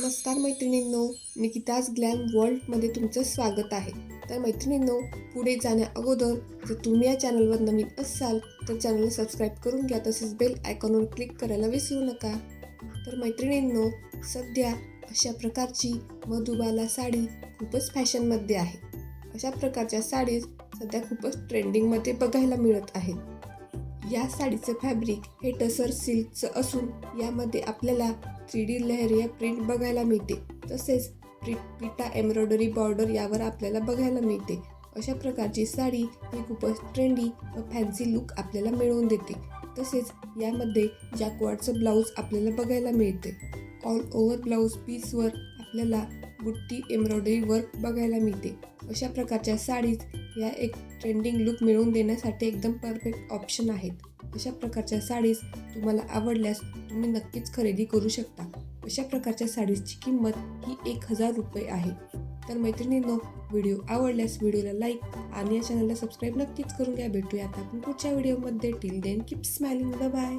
नमस्कार मैत्रिणींनो निकिताज ग्लॅम वर्ल्डमध्ये तुमचं स्वागत आहे. तर मैत्रिणींनो पुढे जाण्या अगोदर जर तुम्ही या चॅनलवर नवीन असाल तर चॅनलला सबस्क्राईब करून घ्या तसेच बेल आयकॉनवर क्लिक करायला विसरू नका. तर मैत्रिणींनो सध्या अशा प्रकारची मधुबाला साडी खूपच फॅशनमध्ये आहे. अशा प्रकारच्या साडीज सध्या खूपच ट्रेंडिंगमध्ये बघायला मिळत आहेत. या साडीचं फॅब्रिक हे टसर सिल्कचं असून यामध्ये आपल्याला थ्री डी लहरिया प्रिंट बघायला मिळते. तसेच प्रि पिटा एम्ब्रॉयडरी बॉर्डर यावर आपल्याला बघायला मिळते. अशा प्रकारची साडी ही खूपच ट्रेंडी व फॅन्सी लुक आपल्याला मिळवून देते. तसेच यामध्ये जॅकवाडचं ब्लाऊज आपल्याला बघायला मिळते. ऑल ओव्हर ब्लाऊज पीसवर आपल्याला बुट्टी एम्ब्रॉयडरी वर्क बघायला मिळते. अशा प्रकारच्या साडीज या एक ट्रेंडिंग लुक मिळवून देण्यासाठी एकदम परफेक्ट ऑप्शन आहेत. अशा प्रकारच्या साडीज तुम्हाला आवडल्यास तुम्ही नक्कीच खरेदी करू शकता. अशा प्रकारच्या साडीजची किंमत ही एक हजार रुपये आहे. तर मैत्रिणींनो व्हिडिओ आवडल्यास व्हिडिओला लाईक आणि या चॅनलला सबस्क्राईब नक्कीच करून घ्या. भेटूया आता आपण पुढच्या व्हिडिओमध्ये till then keep smiling bye